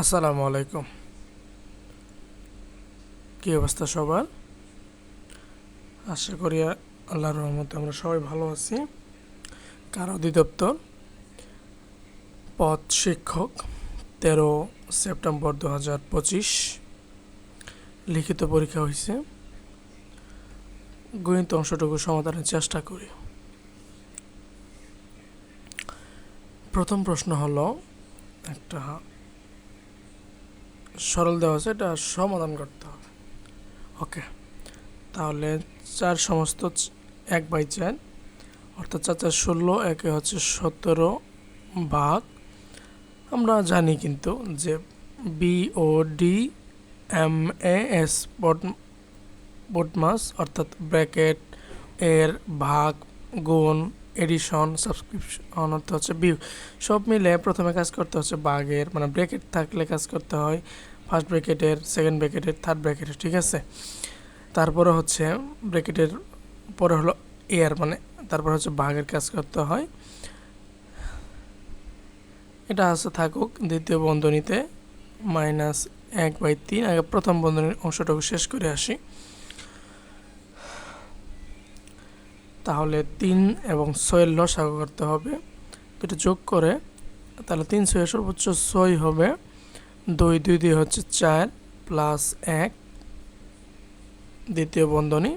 আসসালামু আলাইকুম। কী অবস্থা সবার? আশা করি আল্লাহর রহমতে আমরা সবাই ভালো আছি। কার অধিদপ্তর পদ শিক্ষক তেরো সেপ্টেম্বর দু হাজার পঁচিশ লিখিত পরীক্ষা হয়েছে। গণিত অংশটুকু সমাধানের চেষ্টা করি। প্রথম প্রশ্ন হলো, একটা সরল দেওয়া আছে, এটা সমাধান করতে হবে। ওকে, তাহলে চার সমস্ত এক বাই চার, অর্থাৎ চার চার ষোলো, একে হচ্ছে সতেরো ভাগ। আমরা জানি কিন্তু যে B O D M A S বট, বটমাস, অর্থাৎ ব্র্যাকেট এর ভাগ গুণ এডিশন, সাবস্ক্রিপশন অর্থ হচ্ছে বিউ সব মিলে প্রথমে কাজ করতে হচ্ছে বাঘের মানে ব্র্যাকেট থাকলে কাজ করতে হয় ফার্স্ট ব্র্যাকেটের সেকেন্ড ব্র্যাকেটের থার্ড ব্র্যাকেটের, ঠিক আছে? তারপরে হচ্ছে ব্র্যাকেটের পরে হলো এয়ার মানে তারপর হচ্ছে বাঘের কাজ করতে হয়। এটা আছে থাকুক, দ্বিতীয় বন্ধনীতে মাইনাস এক বাই তিন, আগে প্রথম বন্ধনীর অংশটুকু শেষ করে আসি। তাহলে তিন এবং ছয়ের লসাগু করতে হবে। দুটো যোগ করে, তাহলে তিন ছয়ের সর্বোচ্চ ছয় হবে। দুই দুই দিয়ে হচ্ছে চার প্লাস এক। দ্বিতীয় বন্ধনী,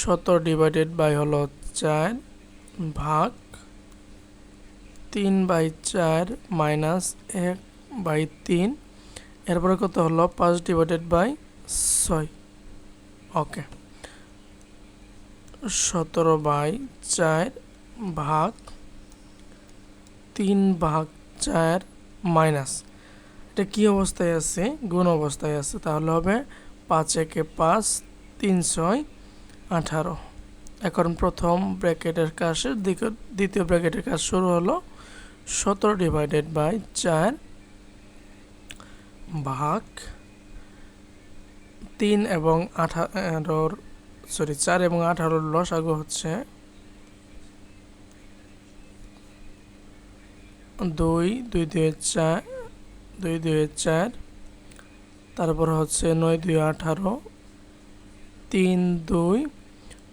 সতেরো ডিভাইডেড বাই হলো চার ভাগ তিন বাই চার মাইনাস এক বাই তিন। এরপরে কত হলো? পাঁচ ডিভাইডেড বাই ছয়। ওকে। সতেরো বাই চার ভাগ তিন ভাগ চার মাইনাস। এটা কী অবস্থায় আছে? গুণ অবস্থায় আছে। তাহলে হবে পাঁচ একে পাঁচ তিন ছয় আঠারো। এখন প্রথম ব্র্যাকেটের কাজ শেষ, দ্বিতীয়- দ্বিতীয় ব্র্যাকেটের কাজ শুরু হলো সতেরো ডিভাইডেড বাই চার ভাগ তিন এবং আঠারোর সরি, চার এবং আঠারোর লসাগু হচ্ছে দুই দুই দুই, চার, দুই দুই, চার, তারপর হচ্ছে নয়, দুই, আঠারো, তিন, দুই,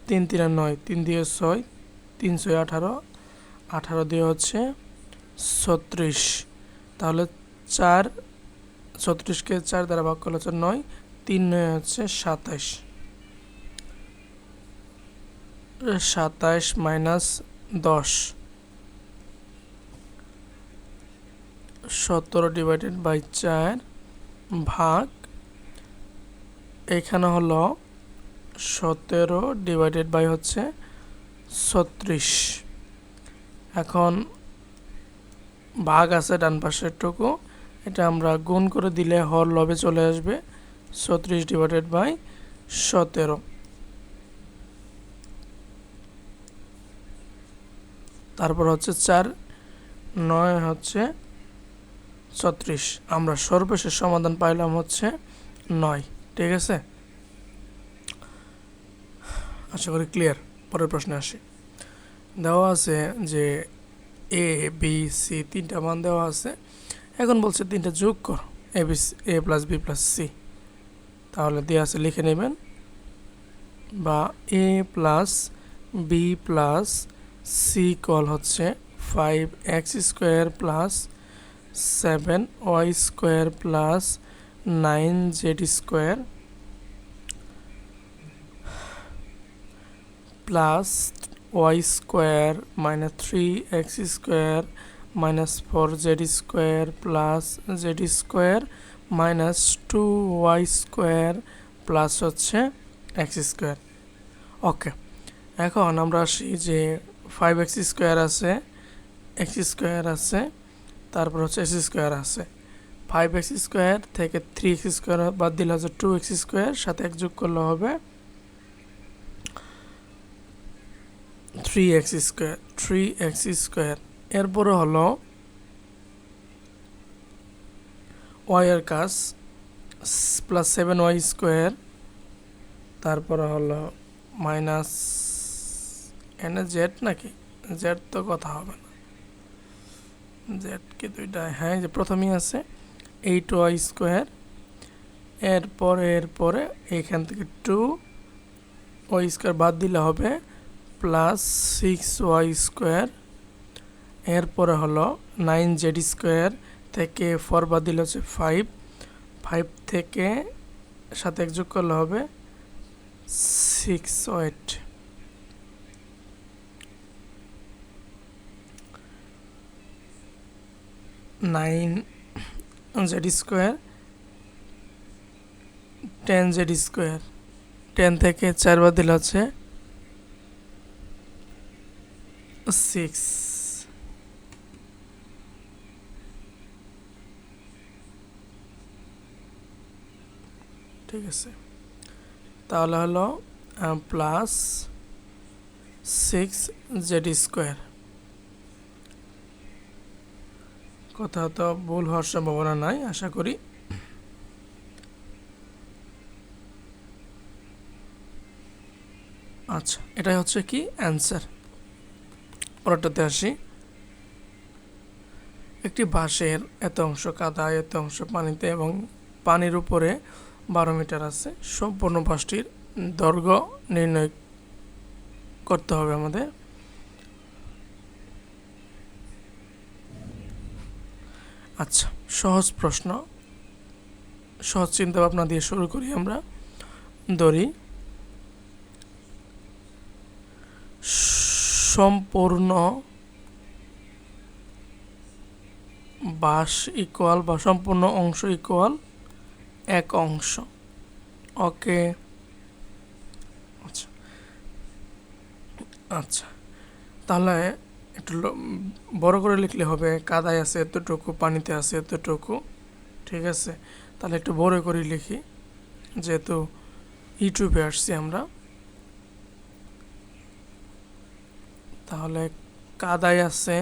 তিন তিন নয়, তিন দিয়ে ছয়, তিন, ছয়, আঠারো আঠারো দিয়ে হচ্ছে ছত্রিশ। তাহলে চার, ছত্রিশকে চার দ্বারা ভাগ করলে হচ্ছে নয়, তিন নয় হচ্ছে সাতাইশ সাতাইশ মাইনাস দশ। সতেরো ডিভাইডেড বাই চার ভাগ, এখানে হলো সতেরো ডিভাইডেড বাই হচ্ছে ছত্রিশ। এখন ভাগ আছে ডান পাশের টুকু এটা আমরা গুণ করে দিলে হর লবে চলে আসবে ছত্রিশ ডিভাইডেড বাই সতেরো। তারপর হচ্ছে চার, নয় হচ্ছে ছত্রিশ। আমরা সর্বশেষ সমাধান পাইলাম হচ্ছে নয়, ঠিক আছে? আশা করি ক্লিয়ার পরের প্রশ্নে আসি। দেওয়া আছে যে এ বি সি তিনটা মান দেওয়া আছে। এখন বলছে তিনটা যোগ কর A B A plus B plus C তাহলে দেওয়া আছে লিখে নেবেন, বা A plus B plus C call হচ্ছে five x square plus seven y square plus nine z square plus y square minus three x square minus four z square plus z square minus two y square plus হচ্ছে x square okay এখন আমরা আসি যে five x square আছে x square আছে, তারপর হচ্ছে x square আছে। ফাইভ এক্স স্কোয়ার থেকে থ্রি এক্স স্কোয়ার বাদ দিলে হচ্ছে টু এক্স স্কোয়ার সাথে এক যোগ করলে হবে three x square three x square এরপরে হলো ওয়াই এর কাজ প্লাস সেভেন ওয়াই স্কোয়ার তারপরে হলো মাইনাস এনে জেড নাকি? জেড তো কথা হবে না। জেড কি দুইটা হ্যাঁ যে প্রথমেই আছে এইট ওয়াই স্কোয়ার এরপরে এরপরে এখান থেকে টু ওয়াই স্কোয়ার বাদ দিলে হবে প্লাস সিক্স ওয়াই স্কোয়ার এরপরে হলো নাইন জেড স্কোয়ার থেকে ফোর বাদ দিলে হচ্ছে ফাইভ ফাইভ থেকে সাথে যোগ করলে হবে six wait nine Z square, ten Z square. Ten থেকে চারবার দিলে হচ্ছে সিক্স। ঠিক আছে। তাহলে হলো প্লাস সিক্স জেড স্কোয়ার। কোথাও তো ভুল হওয়ার সম্ভাবনা নাই, আশা করি। আচ্ছা এটাই হচ্ছে কি? অ্যান্সার পরেরটাতে আসি। একটি বাঁশের এত অংশ কাদায় এত অংশ পানিতে এবং পানির উপরে বারো মিটার আছে। সম্পূর্ণ বাসটির দৈর্ঘ্য নির্ণয় করতে হবে আমাদের। আচ্ছা সহজ প্রশ্ন। সহজ চিন্তা ভাবনা দিয়ে শুরু করি আমরা। ধরি, সম্পূর্ণ বাস ইকুয়াল বা সম্পূর্ণ অংশ ইকুয়াল এক অংশ। ওকে। আচ্ছা। আচ্ছা। তাহলে একটু বড় করে লিখলে হবে, কাদায় আছে এতটুকু, পানিতে আছে এতটুকু, ঠিক আছে? তাহলে একটু বড় করে লিখি, যেহেতু ইউটিউবে আসছি আমরা। তাহলে কাদায় আছে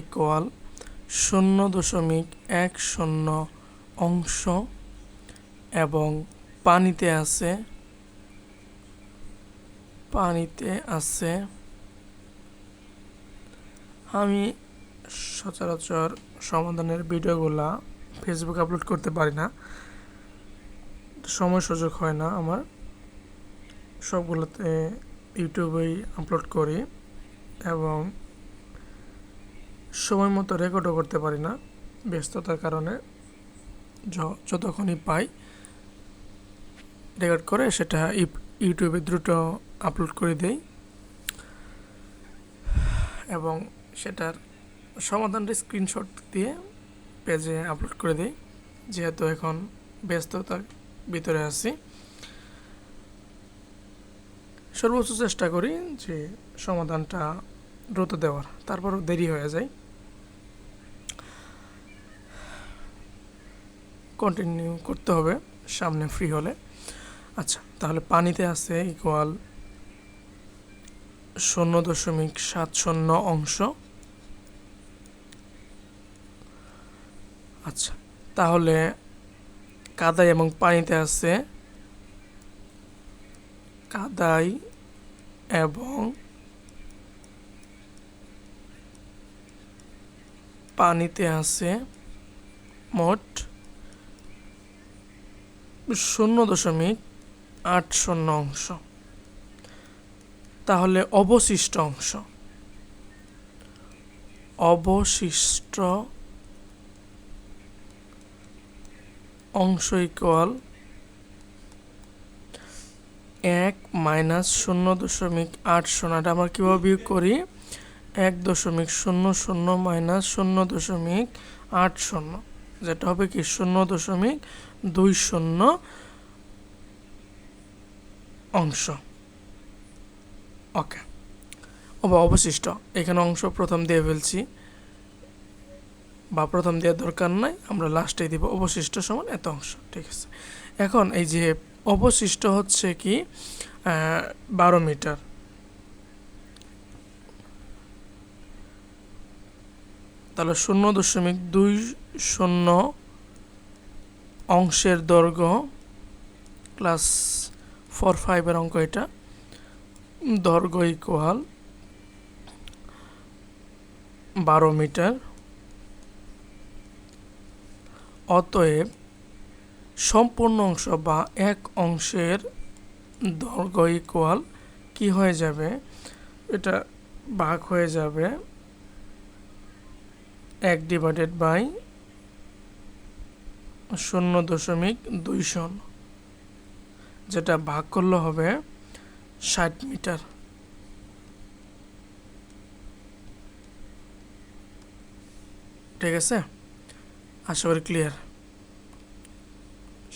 ইকুয়াল শূন্য দশমিক এক শূন্য অংশ এবং পানিতে আছে পানিতে আছে। আমি সচরাচর সমাধানের ভিডিওগুলা ফেসবুক আপলোড করতে পারি না। সময় সুযোগ হয় না আমার। সবগুলোতে ইউটিউবেই আপলোড করি এবং সময় মতো রেকর্ডও করতে পারি না ব্যস্ততার কারণে। যতক্ষণই পাই রেকর্ড করে সেটা ইউটিউবে দ্রুত আপলোড করে দেই। এবং সেটার সমাধানটা স্ক্রিনশট দিয়ে পেজে আপলোড করে দিই, যেহেতু এখন ব্যস্ততার ভিতরে আছি। সর্বোচ্চ চেষ্টা করি যে সমাধানটা দ্রুত দেওয়ার, তারপরও দেরি হয়ে যায়। কন্টিনিউ করতে হবে, সামনে ফ্রি হলে। আচ্ছা তাহলে পানিতে আছে ইকুয়াল শূন্য দশমিক সাত শূন্য অংশ। আচ্ছা তাহলে কাদাই এবং পানিতে আছে কাদাই এবং পানিতে আছে মোট শূন্য দশমিক আট শূন্য অংশ তাহলে অবশিষ্ট অংশ। অবশিষ্ট অংশ ইকুয়াল এক মাইনাস শূন্য দশমিক আট শূন্যটা আমরা কীভাবে বিয়োগ করি? এক দশমিক শূন্য শূন্য মাইনাস শূন্য দশমিক আট শূন্য। যেটা হবে কি? শূন্য দশমিক দুই শূন্য অংশ। ওকে। বা, অবশিষ্ট। এখানে অংশ প্রথম দিয়ে ফেলছি। বা, প্রথম দেওয়ার দরকার নাই। আমরা লাস্টে দিব। অবশিষ্ট সমান এত অংশ। ঠিক আছে। এখন এই যে অবশিষ্ট হচ্ছে কি বারো মিটার। তাহলে শূন্য দশমিক দুই শূন্য অংশের দৈর্ঘ্য ক্লাস ফোর ফাইভের অঙ্ক এটা। দৈর্ঘ্য ইকুয়াল বারো মিটার। অতএব সম্পূর্ণ অংশ বা এক অংশের দৈর্ঘ্য ইকুয়াল কি হয়ে যাবে? এটা ভাগ হয়ে যাবে এক ডিভাইডেড বাই শূন্য দশমিক দুই শূন্য। যেটা ভাগ করলে হবে ষাট মিটার। ঠিক আছে? আশা করি ক্লিয়ার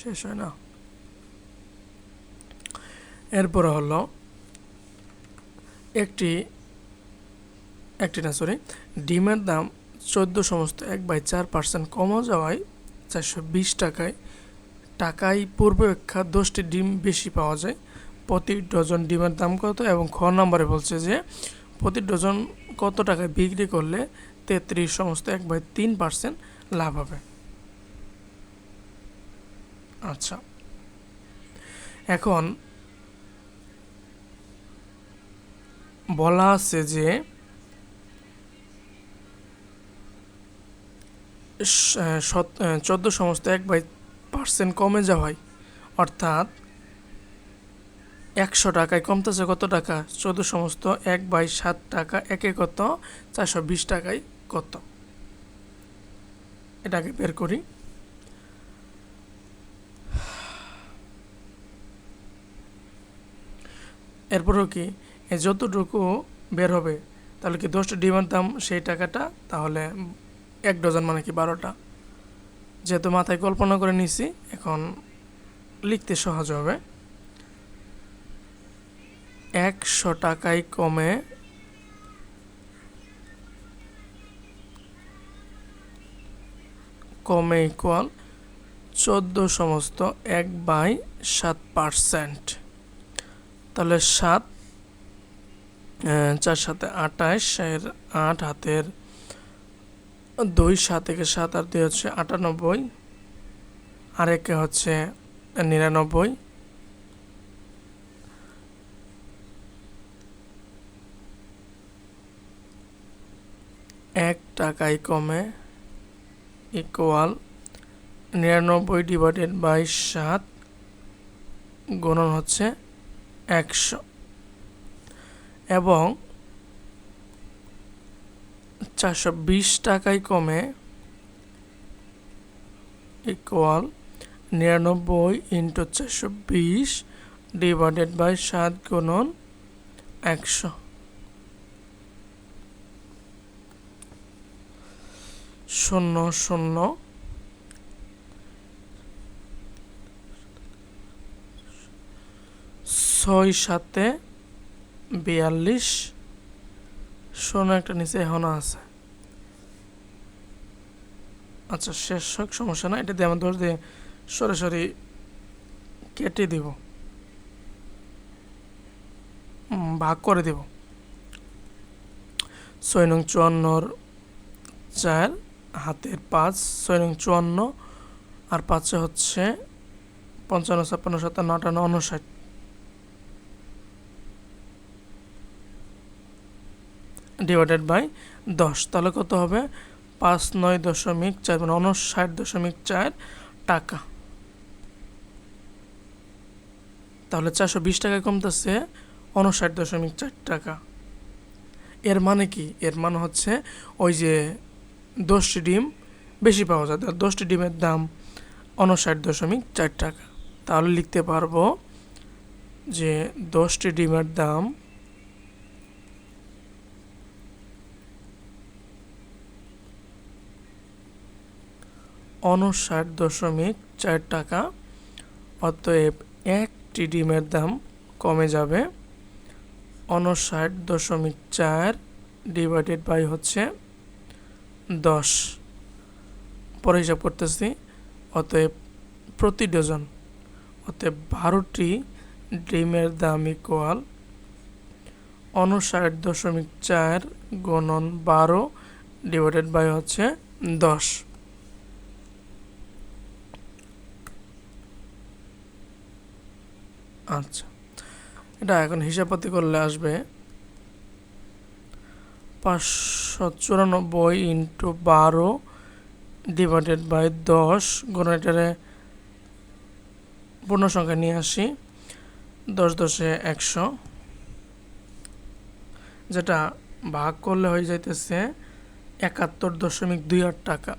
শেষ হয় না? এরপরে হলো একটি একটি না সরি ডিমের দাম চোদ্দ সমস্ত এক বাই চার পার্সেন্ট কমা যাওয়ায় চারশো বিশ টাকায় টাকায় পূর্বাপেক্ষা দশটি ডিম বেশি পাওয়া যায়। প্রতি ডজন ডিমের দাম কত এবং খ নম্বরে বলছে যে, প্রতি ডজন কত টাকায় বিক্রি করলে তেত্রিশ সমস্ত এক বাই তিন পার্সেন্ট লাভ হবে? আচ্ছা। এখন বলা আছে যে চোদ্দ সমস্ত এক বাই পার্সেন্ট কমে যাওয়ায়, অর্থাৎ একশো টাকায় কমতেছে কত টাকা? চোদ্দ সমস্ত এক বাই সাত টাকা একে কত? চারশো বিশ টাকায় কত? এটাকে বের করি। এরপরেও কি যতটুকু বের হবে, তাহলে কি দশটা ডিমের দাম সেই টাকাটা? তাহলে এক ডজন মানে কি বারোটা? যেহেতু মাথায় কল্পনা করে নিছি, এখন লিখতে সহজ হবে। একশো টাকায় কমে কমে ইকুয়াল চোদ্দ সমস্ত এক বাই সাত পারসেন্ট তাহলে সাত চার সাথে আটাইশ আট হাতের দুই সাত থেকে সাত আর দুই হচ্ছে আটানব্বই। আর একে হচ্ছে নিরানব্বই। এক টাকায় কমে ইকুয়াল নিরানব্বই ডিভাইডেড বাই সাত গুণন হচ্ছে একশো। এবং চারশো বিশ টাকায় কমে ইকুয়াল নিরানব্বই ইন্টু চারশো বিশ ডিভাইডেড বাই সাত গুণন একশো। শূন্য শূন্য। ছয় সাতে বিয়াল্লিশ। শূন্য একটা নিচে এখনও আছে। আচ্ছা শেষ হোক, সমস্যা না এটা দিয়ে আমার দোষ দিয়ে সরাসরি কেটে দিব। ভাগ করে দেব। ছয় নং চুয়ান্নর চার, হাতের পাঁচ, ছয় নং চুয়ান্ন, আর পাঁচে হচ্ছে পঞ্চান্ন, ছাপ্পান্ন, সাতান্ন, আটান্ন উনষাট ডিভাইডেড বাই দশ, তাহলে কত হবে? পাঁচ নয় দশমিক চার মানে উনষাট দশমিক চার টাকা। তাহলে চারশো বিশ টাকা কমতেছে উনষাট দশমিক চার টাকা। এর মানে কি? এর মানে হচ্ছে ওই যে দশটি ডিম বেশি পাওয়া যায় দশটি ডিমের দাম উনষাট দশমিক চার টাকা। তাহলে লিখতে পারব যে দশটি ডিমের দাম উনষাট দশমিক চার টাকা। অতএব একটি ডিমের দাম কমে যাবে। উনষাট দশমিক চার ডিভাইডেড বাই হচ্ছে দশ। পরে হিসাব করতেছি, অতএব প্রতি ডজন, অতএব বারোটি ডিমের দাম ইকুয়াল উনষাট দশমিক চার গণন বারো ডিভাইডেড বাই হচ্ছে দশ। আচ্ছা। এটা এখন হিসাবপাতি করলে আসবে পাঁচশো চুরানব্বই ইন্টু বারো ডিভাইডেড বাই দশ গুণ এটারে পূর্ণ সংখ্যা নিয়ে আসি দশ দশে একশো। যেটা ভাগ করলে হয়ে যাইতেছে একাত্তর দশমিক দুই আট টাকা।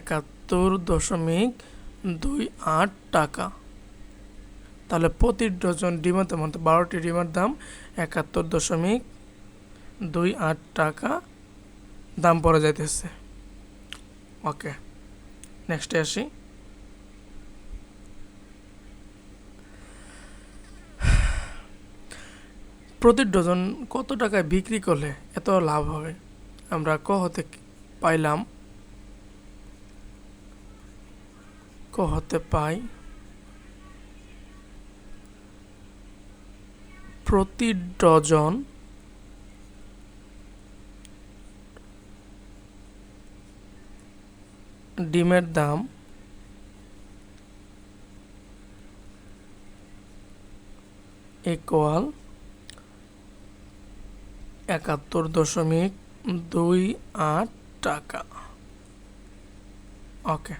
একাত্তর দশমিক দুই আট টাকা। তাহলে প্রতি ডজন ডিমের দাম অর্থাৎ বারোটি ডিমের দাম একাত্তর দশমিক দুই আট টাকা দাম পড়ে যাইতেছে। ওকে নেক্সটে আসি। প্রতি ডজন কত টাকায় বিক্রি করলে এত লাভ হবে? আমরা ক হতে পাইলাম? ক হতে পাই? প্রতি ডজন ডিমের দাম ইকুয়াল একাত্তর দশমিক দুই আট টাকা। ওকে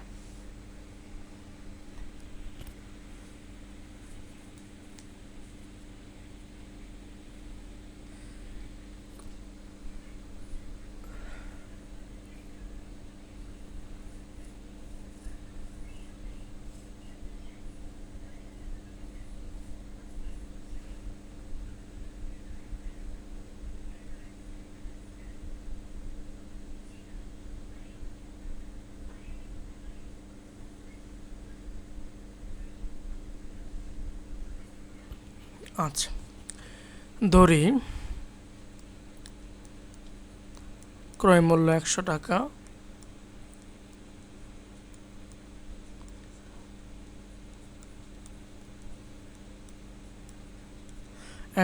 আচ্ছা ধরি ক্রয় মূল্য একশো টাকা।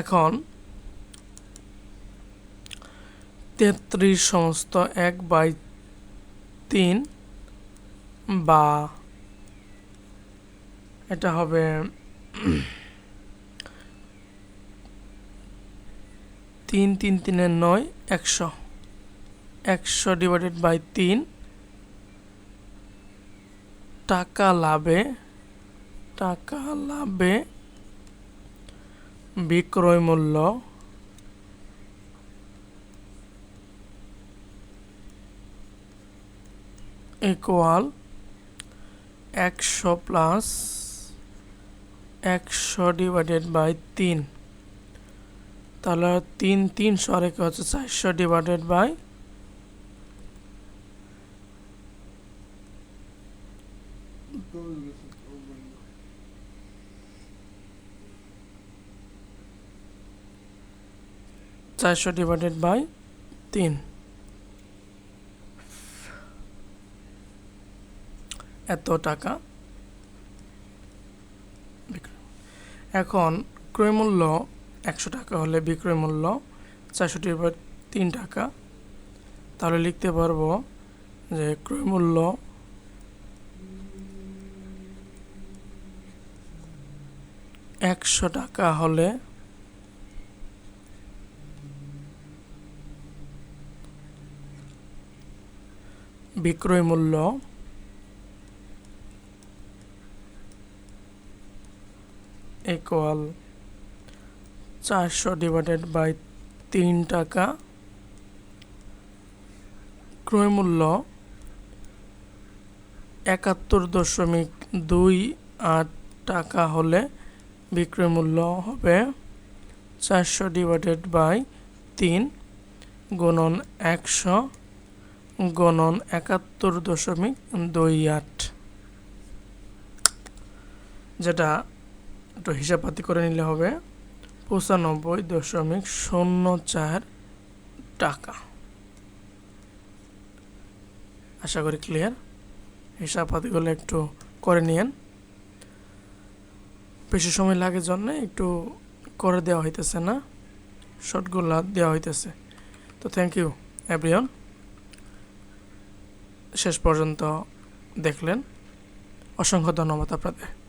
এখন তেত্রিশ সমস্ত এক বাই তিন বা এটা হবে তিন তিন, তিনের নয়, একশো। একশো ডিভাইডেড বাই তিন। টাকা লাভে টাকা লাভে বিক্রয় মূল্য ইকুয়াল একশো প্লাস একশো ডিভাইডেড বাই তিন। তাহলে তিন তিনশো আর একে হচ্ছে? চারশো ডিভাইডেড বাই চারশো ডিভাইডেড বাই তিন। এত টাকা। এখন ক্রয় মূল্য একশো টাকা হলে বিক্রয় মূল্য চারশোটি বাই তিন টাকা। তাহলে লিখতে পারব যে ক্রয় মূল্য একশো টাকা হলে বিক্রয় মূল্য ইকুয়াল চারশো ডিভাইডেড বাই তিন টাকা ক্রয় মূল্য একাত্তর দশমিক দুই আট টাকা হলে বিক্রয় মূল্য হবে চারশো ডিভাইডেড বাই তিন গণন একশো গণন একাত্তর দশমিক দুই আট। যেটা একটু হিসাবপাতি করে নিলে হবে। পঁচানব্বই দশমিক শূন্য চার টাকা। আশা করি ক্লিয়ার হিসাবপাতিগুলো একটু করে নিয়েন। বেশি সময় লাগে জন্য একটু করে দেওয়া হইতেছে না। শর্টগুলো দেওয়া হইতেছে। তো থ্যাংক ইউ এভরিওন শেষ পর্যন্ত দেখলেন। অসংখ্য ধন্যবাদ আপনাদের।